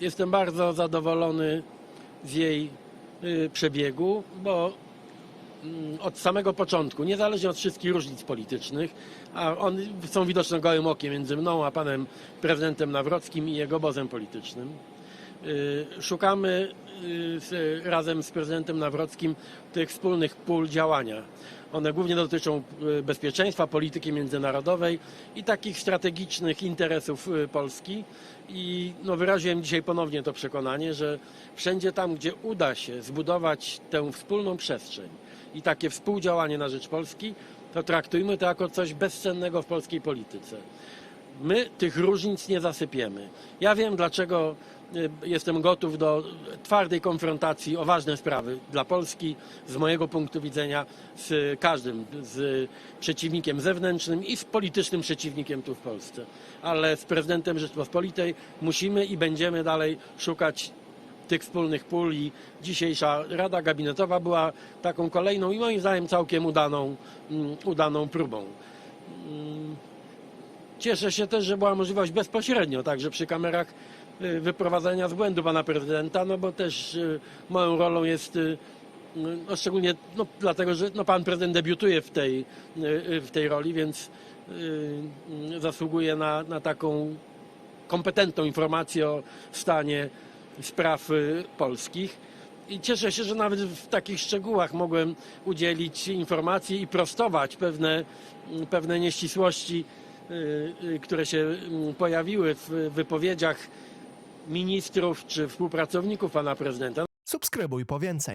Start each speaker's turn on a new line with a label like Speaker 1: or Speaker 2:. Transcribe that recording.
Speaker 1: Jestem bardzo zadowolony z jej y, przebiegu, bo mm, od samego początku, niezależnie od wszystkich różnic politycznych, a one są widoczne gołym okiem między mną a panem prezydentem Nawrockim i jego obozem politycznym. Y, Szukamy y, razem z prezydentem Nawrockim tych wspólnych pól działania. One głównie dotyczą y, bezpieczeństwa, polityki międzynarodowej i takich strategicznych interesów Polski. I no, wyraziłem dzisiaj ponownie to przekonanie, że wszędzie tam, gdzie uda się zbudować tę wspólną przestrzeń i takie współdziałanie na rzecz Polski, to traktujmy to jako coś bezcennego w polskiej polityce. My tych różnic nie zasypiemy. Ja wiem, dlaczego jestem gotów do twardej konfrontacji o ważne sprawy dla Polski, z mojego punktu widzenia, z każdym, z przeciwnikiem zewnętrznym i z politycznym przeciwnikiem tu w Polsce. Ale z prezydentem Rzeczpospolitej musimy i będziemy dalej szukać tych wspólnych pól i dzisiejsza Rada Gabinetowa była taką kolejną i moim zdaniem całkiem udaną, mm, udaną próbą. Cieszę się też, że była możliwość bezpośrednio, także przy kamerach y, wyprowadzenia z błędu pana prezydenta, no bo też y, moją rolą jest y, no szczególnie no, dlatego, że no, pan prezydent debiutuje w tej, y, y, w tej roli, więc y, y, zasługuje na, na taką kompetentną informację o stanie spraw y, polskich. I cieszę się, że nawet w takich szczegółach mogłem udzielić informacji i prostować pewne, mm, pewne nieścisłości, y, y, które się mm, pojawiły w wypowiedziach ministrów czy współpracowników pana prezydenta.
Speaker 2: Subskrybuj po więcej.